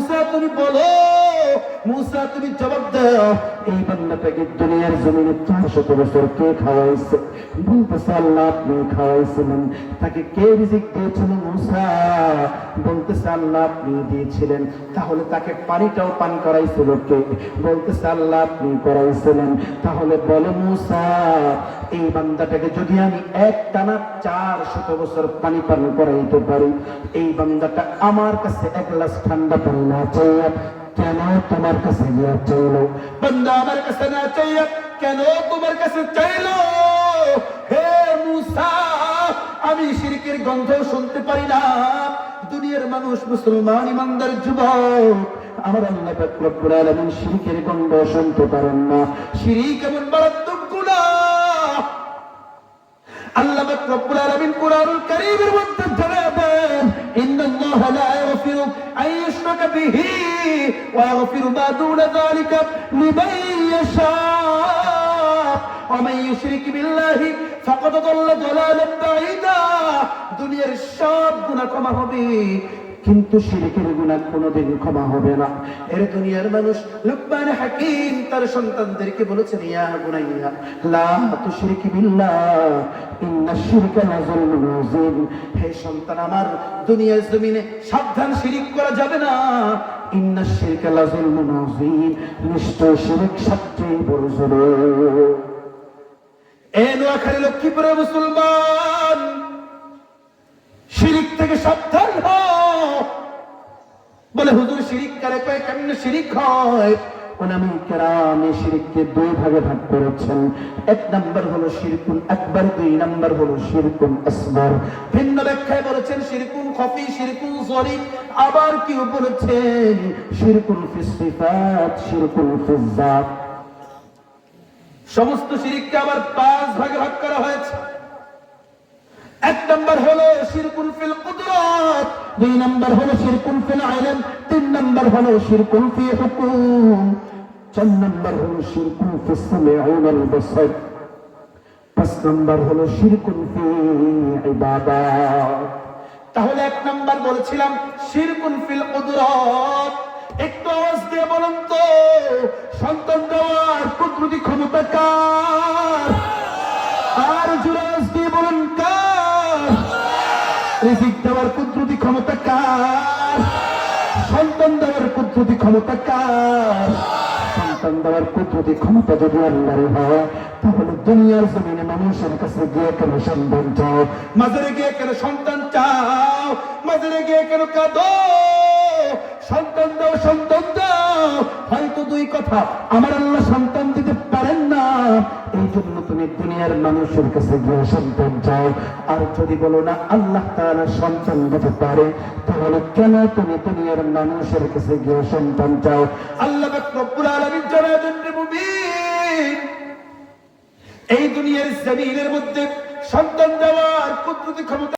মুসা তুমি বলো মুসা, তুমি জবাব দাও। এই বান্দাটাকে দুনিয়ার জমিনে চারশত বছর কে খাওয়াইছে? বলতেছে আল্লাহ, আপনি খাওয়াইছিলেন। তাকে কে রিজিক দিয়েছিল মুসা? বলতেছে আল্লাহ, আপনি দিয়েছিলেন। তাহলে তাকে পানিটাও পান করাইছিল কে? বলতেছে আল্লাহ, আপনি করাইছিলেন। তাহলে বলে মুসা, এই বান্দাটাকে যদি আমি এক টানা চার শত বছর পানি পান করাইতে পারি, এই বান্দাটা আমার কাছে এক গ্লাস ঠান্ডা পানি না চাইয়া কেন তোমার কাছে গিয়া চাইলো? বান্দা আমার কাছে না চাইয়া কেন তোমার কাছে চাইলো? হে মুসা, আমি শিরকের গন্ধ শুনতে পারি না। দুনিয়ার মানুষ মুসলমান, ইমানদার যুবক। আমার আল্লাহ পাক রব্বুল আলামিন শিরকের গন্ধ শুনতে পারেন না। শিরিক এমন মারাত্মক গুনাহ। আল্লাহ পাক রব্বুল আলামিন কোরআনুল কারীমের মধ্যে জানাবেন, ইন্নাল্লাহা লা ইয়াগফিরু ওয়া ইয়াগফিরু মা দুনা যালিকা লিমান ইয়াশা ওয়া মান ইউশরিক বিল্লাহি ফাকাদ দাল্লা দালালান বাঈদা দুনিয়ার সব গুনাহ ক্ষমা হবে, কিন্তু শিরকের গুনাহ কোনোদিন ক্ষমা হবে না। এর দুনিয়ার মানুষ লুকমান হাকিম তার সন্তানদেরকে বলেছেন ইয়া বুনাইয়া লা তুশরিক বিল্লাহ শিরকা লাযুলমুন আযীম হে সন্তান আমার, দুনিয়ার জমিনে সাবধান শিরিক করা যাবে না। ইন্না শিরকা শিরিক সবচেয়ে বড় জুলুম। এ মুসলমান, শিরিক থেকে সাবধান হও। বলে, হুজুর, শিরিক কারে কয়? শিরিক হয়? দুই ভাগে ভাগ করেছেন। এক নাম্বার হলো দুই নাম্বার হলো ভিন্ন ব্যাখ্যায় বলেছেন খফি আবার বলেছেন শিরকুল ফিস সিফাত শিরকুল ফিস সমস্ত শিরিককে আবার পাঁচ ভাগে ভাগ করা হয়েছে। এক নম্বর হলো শিরকুল ফিল কুদরত, দুই নম্বর হলো শিরকুল ফিল ইলম তিন নম্বর হলো শিরকুল ফি হুকুম। চার নম্বর হলো শিরকুল ফিস সামিউ ওয়াল বাসার। পাঁচ নম্বর হলো শিরকুল ফি ইবাদাত। তাহলে এক নম্বর বলেছিলাম শিরকুল ফিল কুদরত। একটু আওয়াজ দিয়ে বলুন তো, সন্তান দেওয়ার কুদরতি ক্ষমতা কার? আর জুরাজ দিয়ে বলুন কার? রিজিক দেওয়ার কুদরতি ক্ষমতা কার? সন্তান কুদরতি ক্ষমতা কার? সন্তান দেওয়ার কুদরতি ক্ষমতা যদি আল্লাহর হয়, তাহলে দুনিয়ার জমিনে মানুষের কাছে গিয়ে কেন সন্তান চাও? মাঝারে গিয়ে কেন সন্তান চাও? মাঝারে গিয়ে কেন কাঁদো? সন্তান দাও সন্তান দাও। হয়তো দুই কথা, আমার আল্লাহ সন্তান দিতে এই জন্য তুমি দুনিয়ার মানুষের কাছে গিয়ে সন্তান চাও। আর যদি বলো না, আল্লাহ তারা সন্তান দিতে পারে, তাহলে কেন তুমি দুনিয়ার মানুষের কাছে গিয়ে সন্তান চাও? আল্লাহ রব্বুল আলামিন জানাবেন মুমিন, এই দুনিয়ার জমিনের মধ্যে সন্তান দেওয়ার কুদরতি ক্ষমতা